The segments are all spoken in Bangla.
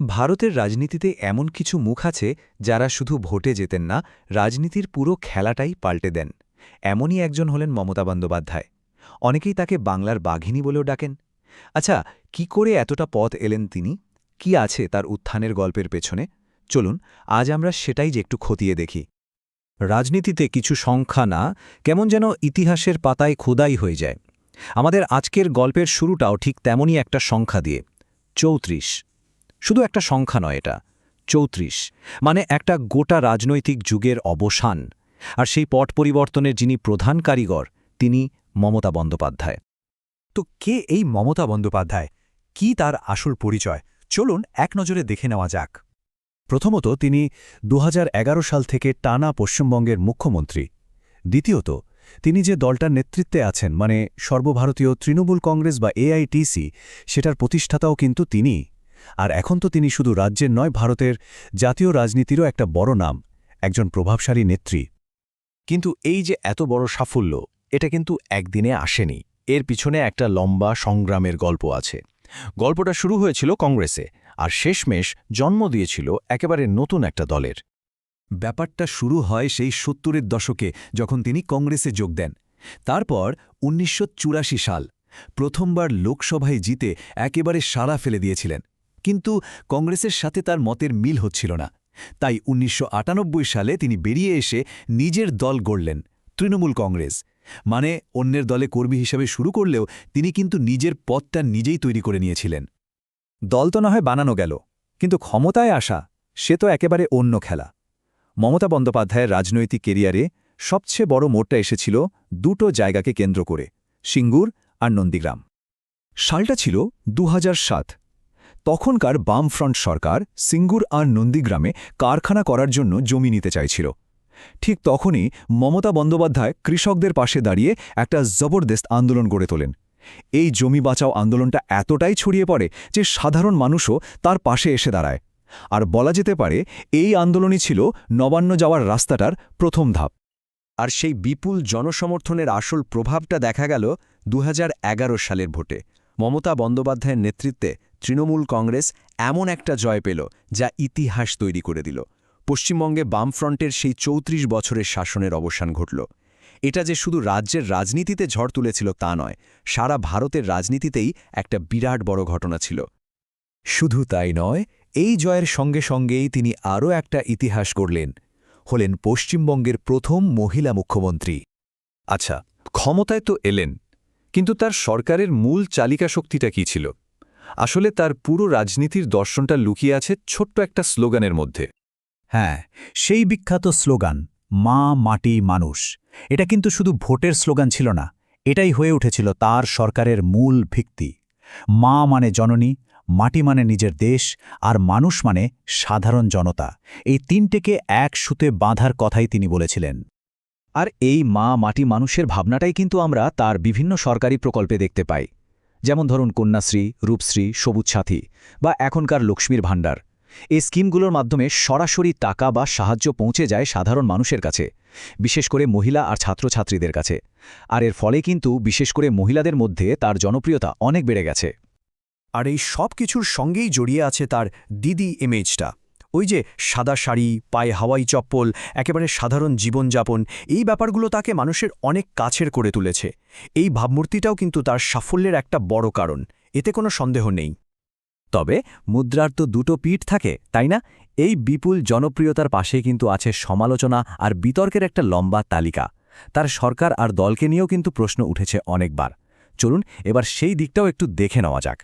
ভারতের রাজনীতিতে এমন কিছু মুখ আছে যারা শুধু ভোটে যেতেন না, রাজনীতির পুরো খেলাটাই পাল্টে দেন। এমনই একজন হলেন মমতা বন্দ্যোপাধ্যায়। অনেকেই তাকে বাংলার বাঘিনী বলেও ডাকেন। আচ্ছা কি করে এতটা পথ এলেন তিনি? কি আছে তার উত্থানের গল্পের পেছনে? চলুন, আজ আমরা সেটাই যে একটু খতিয়ে দেখি। রাজনীতিতে কিছু সংখ্যা না, কেমন যেন ইতিহাসের পাতায় খোদাই হয়ে যায়। আমাদের আজকের গল্পের শুরুটাও ঠিক তেমনই একটা সংখ্যা দিয়ে। চৌত্রিশ। শুধু একটা সংখ্যা নয় এটা, চৌত্রিশ মানে একটা গোটা রাজনৈতিক যুগের অবসান। আর সেই পট পরিবর্তনের যিনি প্রধান কারিগর, তিনি মমতা বন্দ্যোপাধ্যায়। তো কে এই মমতা বন্দ্যোপাধ্যায়? কি তার আসল পরিচয়? চলুন এক নজরে দেখে নেওয়া যাক। প্রথমত তিনি দু হাজার এগারো সাল থেকে টানা পশ্চিমবঙ্গের মুখ্যমন্ত্রী। দ্বিতীয়ত, তিনি যে দলটার নেতৃত্বে আছেন মানে সর্বভারতীয় তৃণমূল কংগ্রেস বা এআইটিসি, সেটার প্রতিষ্ঠাতাও কিন্তু তিনি। আর এখন তো তিনি শুধু রাজ্যের নয়, ভারতের জাতীয় রাজনীতিরও একটা বড় নাম, একজন প্রভাবশালী নেত্রী। কিন্তু এই যে এত বড় সাফল্য, এটা কিন্তু একদিনে আসেনি। এর পিছনে একটা লম্বা সংগ্রামের গল্প আছে। গল্পটা শুরু হয়েছিল কংগ্রেসে, আর শেষমেশ জন্ম দিয়েছিল একেবারে নতুন একটা দলের। ব্যাপারটা শুরু হয় সেই সত্তরের দশকে, যখন তিনি কংগ্রেসে যোগ দেন। তারপর উনিশশো চুরাশি সাল, প্রথমবার লোকসভায় জিতে একেবারে সারা ফেলে দিয়েছিলেন। কিন্তু কংগ্রেসের সাথে তার মতের মিল হচ্ছিল না। তাই উনিশশো আটানব্বই সালে তিনি বেরিয়ে এসে নিজের দল গড়লেন, তৃণমূল কংগ্রেস। মানে অন্যের দলে কর্মী হিসাবে শুরু করলেও তিনি কিন্তু নিজের পথটা নিজেই তৈরি করে নিয়েছিলেন। দল তো না হয় বানানো গেল, কিন্তু ক্ষমতায় আসা, সে তো একেবারে অন্য খেলা। মমতা বন্দ্যোপাধ্যায়ের রাজনৈতিক কেরিয়ারে সবচেয়ে বড় মোড়টা এসেছিল দুটো জায়গাকে কেন্দ্র করে, সিঙ্গুর আর নন্দীগ্রাম। সালটা ছিল দু হাজার সাত। তখনকার বামফ্রন্ট সরকার সিঙ্গুর আর নন্দীগ্রামে কারখানা করার জন্য জমি নিতে চাইছিল। ঠিক তখনই মমতা বন্দ্যোপাধ্যায় কৃষকদের পাশে দাঁড়িয়ে একটা জবরদস্ত আন্দোলন গড়ে তোলেন। এই জমি বাঁচাও আন্দোলনটা এতটাই ছড়িয়ে পড়ে যে সাধারণ মানুষও তার পাশে এসে দাঁড়ায়। আর বলা যেতে পারে, এই আন্দোলনই ছিল নবান্ন যাওয়ার রাস্তাটার প্রথম ধাপ। আর সেই বিপুল জনসমর্থনের আসল প্রভাবটা দেখা গেল দু হাজার এগারো সালের ভোটে। মমতা বন্দ্যোপাধ্যায়ের নেতৃত্বে তৃণমূল কংগ্রেস এমন একটা জয় পেল যা ইতিহাস তৈরি করে দিল। পশ্চিমবঙ্গে বামফ্রন্টের সেই চৌত্রিশ বছরের শাসনের অবসান ঘটল। এটা যে শুধু রাজ্যের রাজনীতিতে ঝড় তুলেছিল তা নয়, সারা ভারতের রাজনীতিতেই একটা বিরাট বড় ঘটনা ছিল। শুধু তাই নয়, এই জয়ের সঙ্গে সঙ্গেই তিনি আরও একটা ইতিহাস করলেন হলেন পশ্চিমবঙ্গের প্রথম মহিলা মুখ্যমন্ত্রী। আচ্ছা ক্ষমতায় তো এলেন, কিন্তু তার সরকারের মূল চালিকা শক্তিটা কী ছিল? আসলে তার পুরো রাজনীতির দর্শনটা লুকিয়ে আছে ছোট্ট একটা স্লোগানের মধ্যে। হ্যাঁ সেই বিখ্যাত স্লোগান মা মাটি মানুষ। এটা কিন্তু শুধু ভোটের স্লোগান ছিল না এটাই হয়ে উঠেছিল তার সরকারের মূল ভিত্তি। মা মানে জননী মাটি মানে নিজের দেশ আর মানুষ মানে সাধারণ জনতা। এই তিনটেকে এক সুতে বাঁধার কথাই তিনি বলেছিলেন। আর এই মা মাটি মানুষের ভাবনাটাই কিন্তু আমরা তার বিভিন্ন সরকারি প্রকল্পে দেখতে পাই। যেমন ধরুন কন্যাশ্রী, রূপশ্রী, সবুজ সাথী বা এখনকার লক্ষ্মীর ভাণ্ডার। এই স্কিমগুলোর মাধ্যমে সরাসরি টাকা বা সাহায্য পৌঁছে যায় সাধারণ মানুষের কাছে, বিশেষ করে মহিলা আর ছাত্রছাত্রীদের কাছে। আর এর ফলে কিন্তু বিশেষ করে মহিলাদের মধ্যে তার জনপ্রিয়তা অনেক বেড়ে গেছে। আর এই সব কিছুর সঙ্গেই জড়িয়ে আছে তার দিদি ইমেজটা ওই যে সাদা শাড়ি, পায়ে হাওয়াই চপ্পল, একেবারে সাধারণ জীবনযাপন, এই ব্যাপারগুলো তাকে মানুষের অনেক কাছের করে তুলেছে। এই ভাবমূর্তিটাও কিন্তু তার সাফল্যের একটা বড় কারণ, এতে কোনো সন্দেহ নেই। তবে মুদ্রার তো দুটো পিঠ থাকে, তাই না? এই বিপুল জনপ্রিয়তার পাশে কিন্তু আছে সমালোচনা আর বিতর্কের একটা লম্বা তালিকা। তার সরকার আর দলকে নিয়েও কিন্তু প্রশ্ন উঠেছে অনেকবার। চলুন এবার সেই দিকটাও একটু দেখে নেওয়া যাক।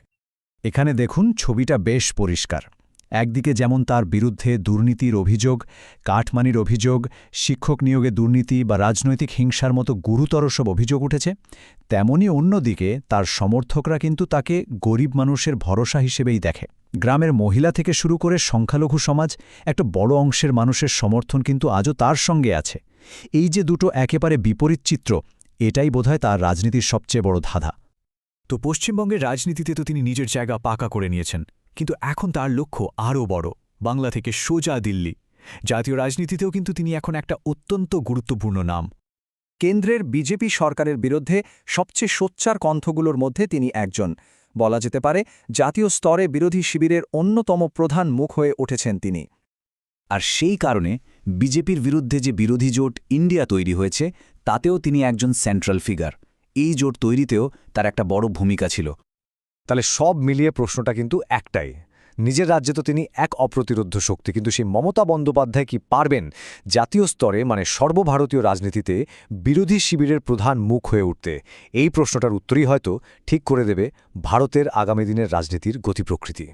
এখানে দেখুন, ছবিটা বেশ পরিষ্কার। একদিকে যেমন তার বিরুদ্ধে দুর্নীতির অভিযোগ কাঠমানির অভিযোগ, শিক্ষক নিয়োগে দুর্নীতি বা রাজনৈতিক হিংসার মতো গুরুতর সব অভিযোগ উঠেছে, তেমনি অন্যদিকে তার সমর্থকরা কিন্তু তাকে গরিব মানুষের ভরসা হিসেবেই দেখে। গ্রামের মহিলা থেকে শুরু করে সংখ্যালঘু সমাজ, একটা বড় অংশের মানুষের সমর্থন কিন্তু আজও তার সঙ্গে আছে। এই যে দুটো একেবারে বিপরীত চিত্র, এটাই বোধহয় তার রাজনীতির সবচেয়ে বড় ধাঁধা। তো পশ্চিমবঙ্গের রাজনীতিতে তো তিনি নিজের জায়গা পাকা করে নিয়েছেন। কিন্তু এখন তার লক্ষ্য আরও বড়। বাংলা থেকে সোজা দিল্লি। জাতীয় রাজনীতিতেও কিন্তু তিনি এখন একটা অত্যন্ত গুরুত্বপূর্ণ নাম। কেন্দ্রের বিজেপি সরকারের বিরুদ্ধে সবচেয়ে সোচ্চার কণ্ঠগুলোর মধ্যে তিনি একজন। বলা যেতে পারে, জাতীয় স্তরে বিরোধী শিবিরের অন্যতম প্রধান মুখ হয়ে উঠেছেন তিনি। আর সেই কারণে বিজেপির বিরুদ্ধে যে বিরোধী জোট ইন্ডিয়া তৈরি হয়েছে, তাতেও তিনি একজন সেন্ট্রাল ফিগার এই জোট তৈরিতেও তার একটা বড় ভূমিকা ছিল। তাহলে সব মিলিয়ে প্রশ্নটা কিন্তু একটাই। নিজের রাজ্যে তো তিনি এক অপ্রতিরোধ্য শক্তি, কিন্তু সেই মমতা বন্দ্যোপাধ্যায় কি পারবেন? জাতীয় স্তরে মানে সর্বভারতীয় রাজনীতিতে বিরোধী শিবিরের প্রধান মুখ হয়ে উঠতে। এই প্রশ্নটার উত্তরই হয়তো ঠিক করে দেবে ভারতের আগামী দিনের রাজনীতির গতি প্রকৃতি